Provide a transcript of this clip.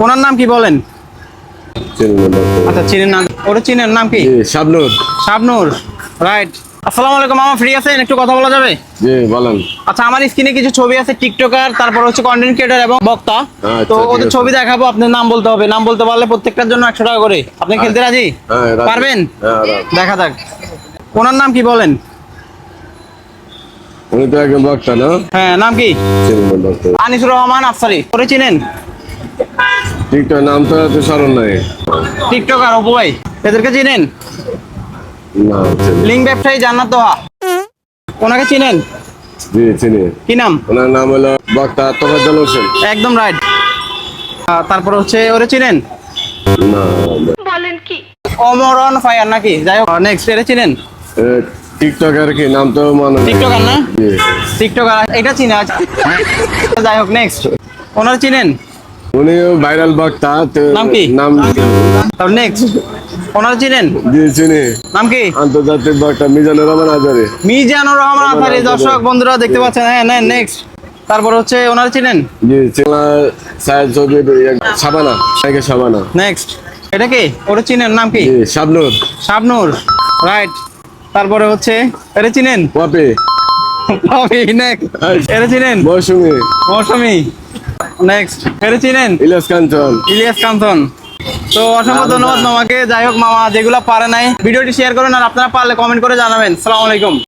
ওনার নাম কি বলেন? না। আচ্ছা চিনেন নাম ওটা চিনেন নাম কি? শাবনুর। শাবনুর রাইট আসসালামু আলাইকুম মামা ফ্রি আছেন? একটু কথা বলা যাবে? জি বলেন। আচ্ছা আমার স্ক্রিনে কিছু ছবি আছে টিকটকার তারপর হচ্ছে কন্টেন্ট ক্রিয়েটর এবং বক্তা। আচ্ছা, তো ওদের ছবি দেখাবো আপনার নাম বলতে হবে। নাম বলতে পারলে প্রত্যেকটার জন্য একশো টাকা করে। আপনি খেলতে রাজি? হ্যাঁ, পারবেন? হ্যাঁ, দেখা যাক। ওনার নাম কি বলেন? উনি তো একজন বক্তা না? হ্যাঁ নাম কি? না। আনিসুর রহমান আফসারি। করে চিনেন? টিকটক নাম তো এত স্মরণ নাই। টিকটকার অপু ভাই এদেরকে চিনেন? না লিঙ্ক ব্যবসায়ী জান্নাত দোহা। ওনাকে চিনেন? জি চিনি। কি নাম? ওনার নাম হলো বক্তা তোফাজ্জল হোসেন। একদম রাইট তারপর হচ্ছে ওরে চিনেন? না অমরন ফায়ার নাকি? যাই হোক নেক্সট এটা চিনেন? এ, টিকটক আর কি নাম তো মনে নেই। টিকটকার না? জি। টিকটকার এটা চিনা আছে যাই হোক নেক্সট ওনার চিনেন? উনিও ভাইরাল বক্তা নাম কি? নাম নেক্সট ওনার চিনেন? জি চিনি। নাম কি? আন্তর্জাতিক বক্তা মিজানুর রহমান আজারি। মিজানুর রহমান আফারি দর্শক বন্ধুরা দেখতে পাচ্ছেন হ্যাঁ নেন নেক্সট তারপর হচ্ছে ওনার চিনেন? জি চিংলা সাহেব এক- সাবানা সাবানা। নেক্সট এটা কি? ওটা চিনেন নাম কি? শাবনুর। শাবনুর রাইট তারপরে হচ্ছে এটা চিনেন? পপি। নেক্সট এটা চিনেন? মৌসুমি। মৌসুমি। নেক্সট এটা চিনেন? ইলিয়াস কাঞ্চন। ইলিয়াস কান্তন তো অসংখ্য ধন্যবাদ মামাকে। যাই হোক মামা যেগুলো পারে নাই ভিডিওটি শেয়ার করুন আর আপনারা পারলে কমেন্ট করে জানাবেন। সালাম আলাইকুম